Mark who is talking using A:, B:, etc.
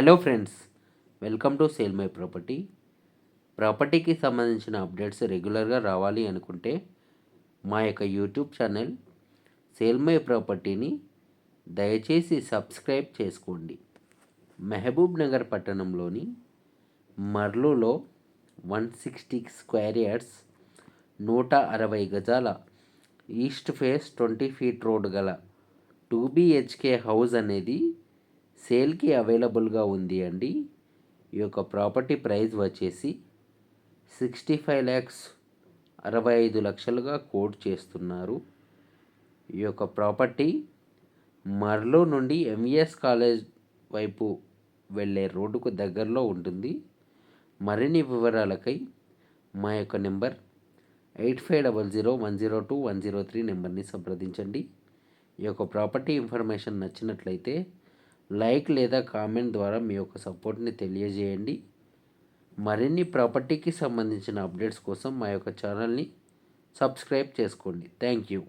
A: Hello friends welcome to sale my property ప్రాపర్టీకి సంబంధించిన updates రెగ్యులర్గా రావాలి అనుకుంటే మా యొక్క యూట్యూబ్ ఛానల్ సేల్ మై ప్రాపర్టీని దయచేసి సబ్స్క్రైబ్ చేసుకోండి. మెహబూబ్ నగర్ పట్టణంలోని మర్లులో వన్ సిక్స్టీ స్క్వేర్ యార్డ్స్ నూట అరవై గజాల east face twenty feet road గల టూ బిహెచ్కే హౌస్ అనేది సేల్కి అవైలబుల్గా ఉంది అండి. ఈ యొక్క ప్రాపర్టీ ప్రైస్ వచ్చేసి సిక్స్టీ ఫైవ్ ల్యాక్స్ అరవై ఐదు లక్షలుగా కోట్ చేస్తున్నారు. ఈ యొక్క ప్రాపర్టీ మర్లో నుండి ఎంఈఎస్ కాలేజ్ వైపు వెళ్ళే రోడ్డుకు దగ్గరలో ఉంటుంది. మరిన్ని వివరాలకై మా యొక్క number eight five double zero one zero two one zero three నెంబర్ని సంప్రదించండి. ఈ యొక్క ప్రాపర్టీ ఇన్ఫర్మేషన్ నచ్చినట్లయితే లైక్ లేదా కామెంట్ ద్వారా మీ యొక్క సపోర్ట్ని తెలియజేయండి. మరిన్ని ప్రాపర్టీకి సంబంధించిన అప్డేట్స్ కోసం మా యొక్క ఛానల్ని సబ్స్క్రైబ్ చేసుకోండి. Thank you.